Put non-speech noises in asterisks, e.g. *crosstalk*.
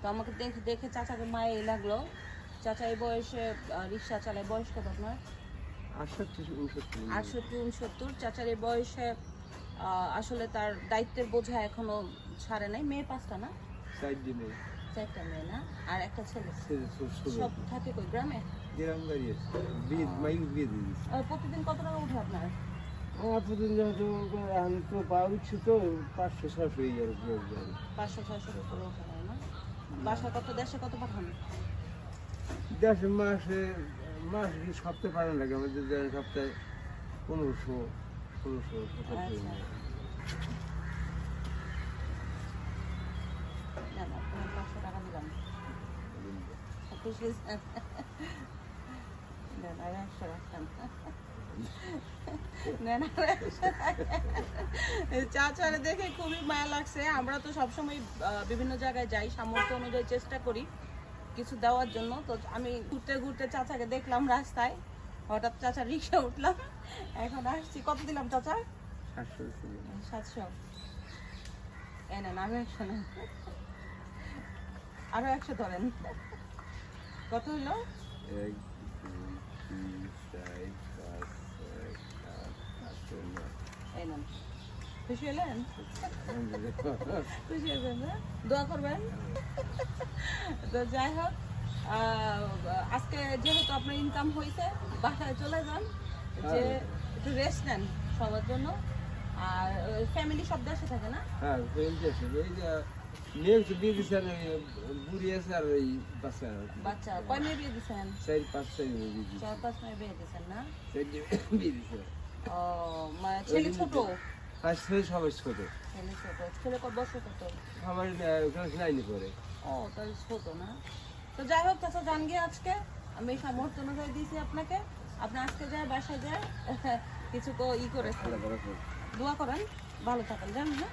তো আমাকে দেখে দেখে চাচাকে মায়ে লাগল। চাচা এই বয়সে রিক্সা চালায় বয়স কত আপনার? আটষট্টি উনসত্তর। চাচার এই বয়সে আসলে তার দায়িত্বের বোঝা এখনও ছাড়ে নাই। মেয়ে পাঁচটা না? চারটা মেয়ে। না? আর একটা ছেলে? সব থাকে কই গ্রামে? গ্রাম বাড়ি আছে মাইক দিয়ে দিচ্ছে প্রতিদিন কত টাকা উঠে আপনার? আমার প্রতিদিন যেহেতু আমি তো পাওয়া দিচ্ছি তো পাঁচশো ছশো হয়ে যাবে পাঁচশো ছয়শো হয় না? বাসা কত দেশে কত পাঠান? দেশ মাসে মাস সপ্তাহে পাঠানো লাগে? আমাদের দেড় সপ্তাহে পনেরোশো ষোলোশো সতেরোশো আচ্ছা। পাঁচশো টাকা দিলাম? *laughs* নেন আর একশো রাখতাম চাচারে দেখে খুবই মায়া লাগছে। আমরা তো সবসময় বিভিন্ন জায়গায় যাই। সামর্থ্য অনুযায়ী চেষ্টা করি কিছু দেওয়ার জন্য। তো আমি ঘুরতে ঘুরতে চাচাকে দেখলাম রাস্তায়। হঠাৎ চাচা রিক্সা উঠলাম এখন আসছি। কত দিলাম চাচা? সাতশো। ছিল সাতশো এ নেন, আরও একশো নেন। আরও একশো ধরেন। কত হইল? এই নেন খুশি হলেন? খুশি হয়েছেন না? দোয়া করবেন? তো যাই হোক আজকে যেহেতু আপনার ইনকাম হয়েছে বাসায় চলে যান যে একটু রেস্ট নেন সবার জন্য। আর ফ্যামিলি সব দেশে থাকে না? হ্যাঁ এই যে মেয়ে তো বিয়ে দিচ্ছে ওই বুড়ি আছে আর ওই বাচ্চা বাচ্চা কয় মেয়ে বিয়ে দিচ্ছেন চার পাঁচ মেয়ে বিয়ে দিচ্ছে চার পাঁচ মেয়ে বিয়ে দিচ্ছেন না? বিয়ে দিচ্ছে ও মানে ছেলে ছোট? হ্যাঁ ছেলে সবাই ছোট। ছেলে ছোট। ছেলে কত বছর কত আমার ক্লাস নাইনে পড়ে। ও তাহলে ছোট না। তো যাই হোক চাচা জান গিয়ে আজকে। আমি সামর্থ্য অনুযায়ী দিয়েছি আপনাকে। আপনি আজকে যায় বাসায় যায় *laughs* কিছু ই করে দোয়া করেন। ভালো থাকেন জানেন না?